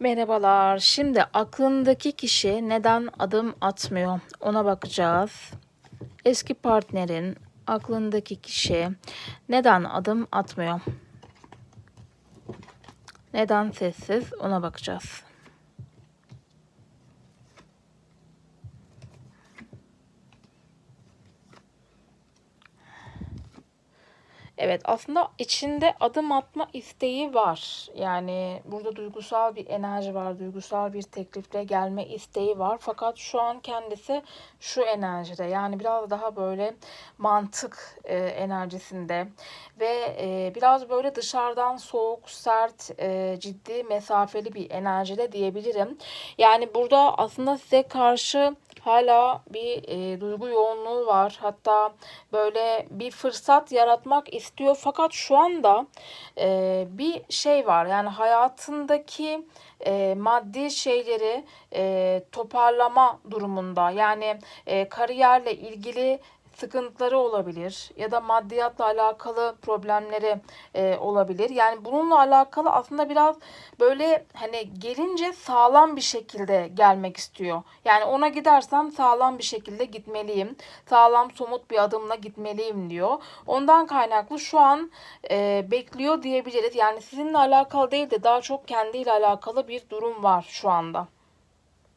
Merhabalar. Şimdi aklındaki kişi neden adım atmıyor? Ona bakacağız. Eski partnerin aklındaki kişi neden adım atmıyor? Neden sessiz? Ona bakacağız. Evet aslında içinde adım atma isteği var. Yani burada duygusal bir enerji var, duygusal bir teklifle gelme isteği var. Fakat şu an kendisi şu enerjide yani biraz daha böyle mantık e, enerjisinde ve e, biraz böyle dışarıdan soğuk, sert, e, ciddi, mesafeli bir enerjide diyebilirim. Yani burada aslında size karşı hala bir e, duygu yoğunluğu var. Hatta böyle bir fırsat yaratmak istiyor. Fakat şu anda e, bir şey var. Yani hayatındaki e, maddi şeyleri e, toparlama durumunda. Yani e, kariyerle ilgili sıkıntıları olabilir ya da maddiyatla alakalı problemleri e, olabilir. Yani bununla alakalı aslında biraz böyle hani gelince sağlam bir şekilde gelmek istiyor. Yani ona gidersem sağlam bir şekilde gitmeliyim. Sağlam somut bir adımla gitmeliyim diyor. Ondan kaynaklı şu an e, bekliyor diyebiliriz. Yani sizinle alakalı değil de daha çok kendiyle alakalı bir durum var şu anda.